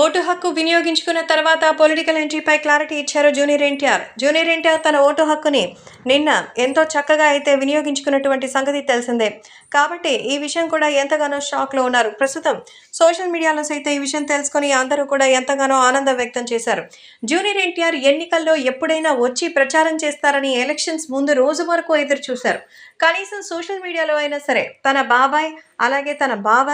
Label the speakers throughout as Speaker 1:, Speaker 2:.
Speaker 1: Vote హక్కు వినియోగించుకున్న తర్వాత పొలిటికల్ ఎంట్రీపై క్లారిటీ ఇచ్చారు జూనియర్ ఎన్టీఆర్. జూనియర్ ఎన్టీఆర్ తన ఓటు హక్కుని నిన్న ఎంతో చక్కగా అయితే వినియోగించుకున్నటువంటి సంగతి తెలిసిందే. కాబట్టి ఈ విషయం కూడా ఎంతగానో షాక్లో ఉన్నారు. ప్రస్తుతం సోషల్ మీడియాలో సైతం ఈ విషయం తెలుసుకొని అందరూ కూడా ఎంతగానో ఆనందం వ్యక్తం చేశారు. జూనియర్ ఎన్టీఆర్ ఎన్నికల్లో ఎప్పుడైనా వచ్చి ప్రచారం చేస్తారని ఎలక్షన్స్ ముందు రోజు వరకు ఎదురు చూశారు. కనీసం సోషల్ మీడియాలో అయినా సరే తన బాబాయ్ అలాగే తన బావ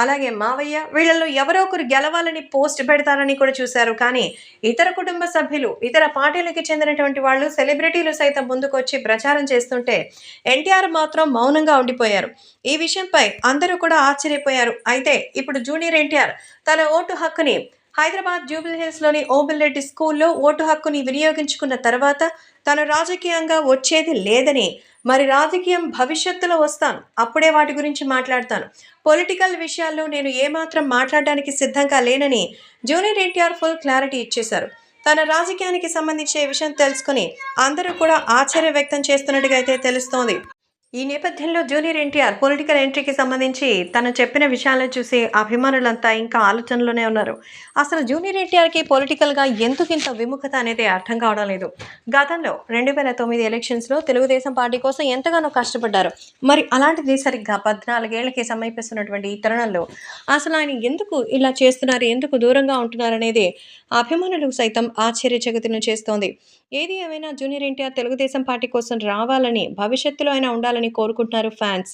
Speaker 1: అలాగే మావయ్య వీళ్ళల్లో ఎవరో ఒకరు గెలవాలని పోస్ట్ పెడతారని కూడా చూశారు. కానీ ఇతర కుటుంబ సభ్యులు ఇతర పార్టీలకి చెందినటువంటి వాళ్ళు సెలబ్రిటీలు సైతం ముందుకొచ్చి ప్రచారం చేస్తుంటే ఎన్టీఆర్ మాత్రం మౌనంగా ఉండిపోయారు. ఈ విషయంపై అందరూ కూడా ఆశ్చర్యపోయారు. అయితే ఇప్పుడు జూనియర్ ఎన్టీఆర్ తన ఓటు హక్కుని హైదరాబాద్ జూబిలీ హిల్స్లోని ఓబిల్రెడ్డి స్కూల్లో ఓటు హక్కుని వినియోగించుకున్న తర్వాత తను రాజకీయంగా వచ్చేది లేదని మరి రాజకీయం భవిష్యత్తులో వస్తాను. అప్పుడే వాటి గురించి మాట్లాడతాను. పొలిటికల్ విషయాల్లో నేను ఏమాత్రం మాట్లాడడానికి సిద్ధంగా లేనని జూనియర్ ఎన్టీఆర్ ఫుల్ క్లారిటీ ఇచ్చేశారు. తన రాజకీయానికి సంబంధించిన విషయం తెలుసుకుని అందరూ కూడా ఆశ్చర్య వ్యక్తం చేస్తున్నట్టుగా అయితే తెలుస్తోంది. ఈ నేపథ్యంలో జూనియర్ ఎన్టీఆర్ పొలిటికల్ ఎంట్రీకి సంబంధించి తను చెప్పిన విషయాలను చూసి అభిమానులంతా ఇంకా ఆలోచనలోనే ఉన్నారు. అసలు జూనియర్ ఎన్టీఆర్కి పొలిటికల్గా ఎందుకు ఇంత విముఖత అనేది అర్థం కావడం లేదు. గతంలో రెండు వేల తొమ్మిది ఎలక్షన్స్లో తెలుగుదేశం పార్టీ కోసం ఎంతగానో కష్టపడ్డారు. మరి అలాంటిది సరిగ్గా పద్నాలుగేళ్ళకి సమీపిస్తున్నటువంటి ఈ తరుణంలో అసలు ఆయన ఎందుకు ఇలా చేస్తున్నారు? ఎందుకు దూరంగా ఉంటున్నారు అనేది అభిమానులు సైతం ఆశ్చర్యచగతిని చేస్తోంది. ఏది ఏమైనా జూనియర్ ఎన్టీఆర్ తెలుగుదేశం పార్టీ కోసం రావాలని భవిష్యత్తులో అయినా ఉండాలని కోరుకుంటున్నారు ఫ్యాన్స్.